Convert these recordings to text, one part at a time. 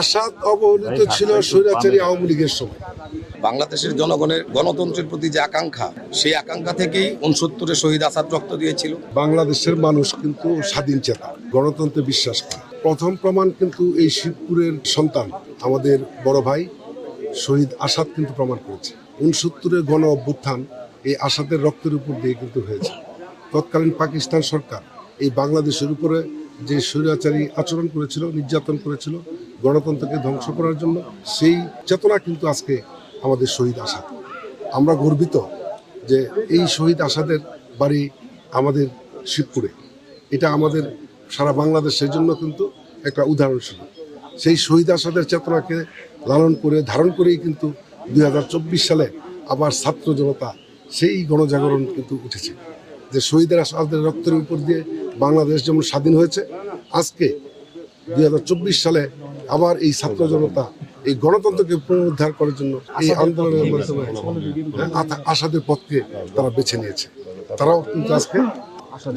আসাদ অবহেলিত ছিল স্বৈরাচারী আওয়ামী লীগের সময়। বাংলাদেশের জনগণের গণতন্ত্রের প্রতি যে আকাঙ্ক্ষা সেই আকাঙ্ক্ষা থেকেই উনসত্তরে শহীদ আসাদ রক্ত দিয়েছিল। বাংলাদেশের মানুষ কিন্তু স্বাধীন চেতা গণতন্ত্রে বিশ্বাস করে। প্রথম প্রমাণ কিন্তু এই শিবপুরের সন্তান আমাদের বড় ভাই শহীদ আসাদ কিন্তু প্রমাণ করেছে। উনসত্তরের গণ অভ্যুত্থান এই আসাদের রক্তের উপর দিয়ে কিন্তু হয়েছে। তৎকালীন পাকিস্তান সরকার এই বাংলাদেশের উপরে যে স্বৈরাচারী আচরণ করেছিল নির্যাতন করেছিল গণতন্ত্রকে ধ্বংস করার জন্য সেই চেতনা কিন্তু আজকে আমাদের শহীদ আসাদ। আমরা গর্বিত যে এই শহীদ আসাদের বাড়ি আমাদের শিবপুরে। এটা আমাদের সারা বাংলাদেশের জন্য কিন্তু একটা উদাহরণ ছিল। সেই শহীদ আসাদের চেতনাকে লালন করে, ধারণ করেই কিন্তু দুই হাজার চব্বিশ সালে আবার ছাত্র জনতা সেই গণজাগরণ কিন্তু উঠেছে। যে শহীদের আসাদের রক্তের উপর দিয়ে বাংলাদেশ যেমন স্বাধীন হয়েছে, আজকে দুই হাজার চব্বিশ সালে আবার এই ছাত্র জনতা এই গণতন্ত্রকে পুনরুদ্ধার করার জন্য এই আন্দোলনের মাধ্যমে আসাদের পথকে তারা বেছে নিয়েছে। তারাও কিন্তু আজকে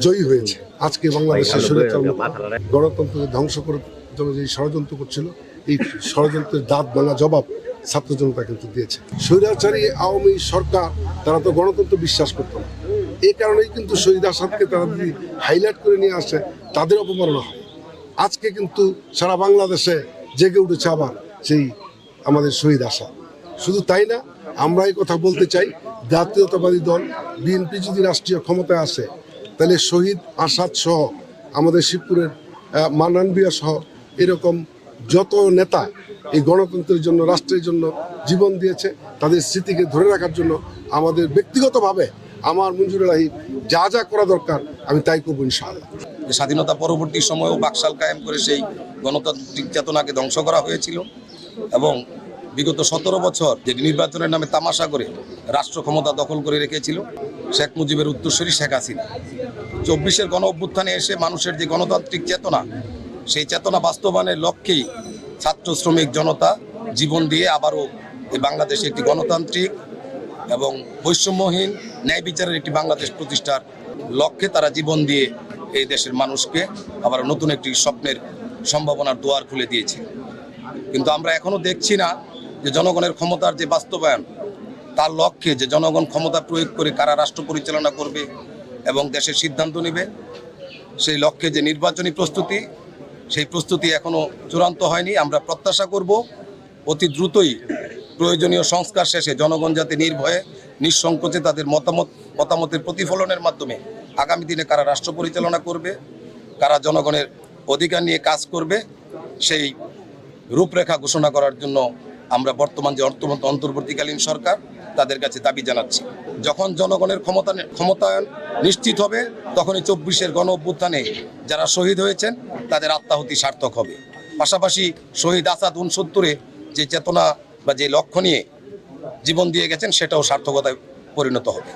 জয়ী হয়েছে। আজকে বাংলাদেশের স্বৈরাচার গণতন্ত্রকে ধ্বংস করার জন্য যে ষড়যন্ত্র করছিল এই ষড়যন্ত্রের দাঁত ভাঙা জবাব ছাত্র জনতা কিন্তু দিয়েছে। স্বৈরাচারী আওয়ামী সরকার তারা তো গণতন্ত্র বিশ্বাস করতো না। এই কারণেই কিন্তু শহীদ আসাদকে তারা যদি হাইলাইট করে নিয়ে আসে তাদের অপমাননা হয়। আজকে কিন্তু সারা বাংলাদেশে জেগে উঠেছে আবার সেই আমাদের শহীদ আশা। শুধু তাই না আমরা এই কথা বলতে চাই জাতীয়তাবাদী দল বিএনপি যদি রাষ্ট্রীয় ক্ষমতায় আসে তাহলে শহীদ আসাদ সহ আমাদের শিবপুরের আহ, মান্নান বিয়া সহ এরকম যত নেতা এই গণতন্ত্রের জন্য রাষ্ট্রের জন্য জীবন দিয়েছে তাদের স্মৃতিকে ধরে রাখার জন্য আমাদের ব্যক্তিগতভাবে আমার মঞ্জুর রাহিব যা যা করা দরকার আমি তাই করব ইনশাআল্লাহ। স্বাধীনতা পরবর্তী সময়েও বাকশাল কায়েম করে সেই গণতান্ত্রিক চেতনাকে ধ্বংস করা হয়েছিল এবং বিগত সতেরো বছর যে নির্বাচনের নামে তামাশা করে রাষ্ট্র ক্ষমতা দখল করে রেখেছিল শেখ মুজিবের উত্তরসূরি শেখ হাসিনা। চব্বিশের গণ অভ্যুত্থানে এসে মানুষের যে গণতান্ত্রিক চেতনা, সেই চেতনা বাস্তবায়নের লক্ষ্যেই ছাত্র শ্রমিক জনতা জীবন দিয়ে আবারও এই বাংলাদেশে একটি গণতান্ত্রিক এবং বৈষম্যহীন ন্যায় বিচারের একটি বাংলাদেশ প্রতিষ্ঠার লক্ষ্যে তারা জীবন দিয়ে এই দেশের মানুষকে আবার নতুন একটি স্বপ্নের সম্ভাবনার দুয়ার খুলে দিয়েছে। কিন্তু আমরা এখনও দেখছি না যে জনগণের ক্ষমতার যে বাস্তবায়ন, তার লক্ষ্যে যে জনগণ ক্ষমতা প্রয়োগ করে কারা রাষ্ট্র পরিচালনা করবে এবং দেশের সিদ্ধান্ত নেবে, সেই লক্ষ্যে যে নির্বাচনী প্রস্তুতি, সেই প্রস্তুতি এখনও চূড়ান্ত হয়নি। আমরা প্রত্যাশা করব অতি দ্রুতই প্রয়োজনীয় সংস্কার শেষে জনগণ যাতে নির্ভয়ে, নিঃসংকোচে তাদের মতামত, মতামতের প্রতিফলনের মাধ্যমে আগামী দিনে কারা রাষ্ট্র পরিচালনা করবে, কারা জনগণের অধিকার নিয়ে কাজ করবে, সেই রূপরেখা ঘোষণা করার জন্য আমরা বর্তমান যে অর্থমন্ত অন্তর্বর্তীকালীন সরকার, তাদের কাছে দাবি জানাচ্ছি। যখন জনগণের ক্ষমতা ক্ষমতায়ন নিশ্চিত হবে, তখনই চব্বিশের গণ অভ্যুত্থানে যারা শহীদ হয়েছেন, তাদের আত্মাহতি সার্থক হবে। পাশাপাশি শহীদ আসাদ উনসত্তরে যে চেতনা বা যে লক্ষ্য নিয়ে জীবন দিয়ে গেছেন, সেটাও সার্থকতায় পরিণত হবে।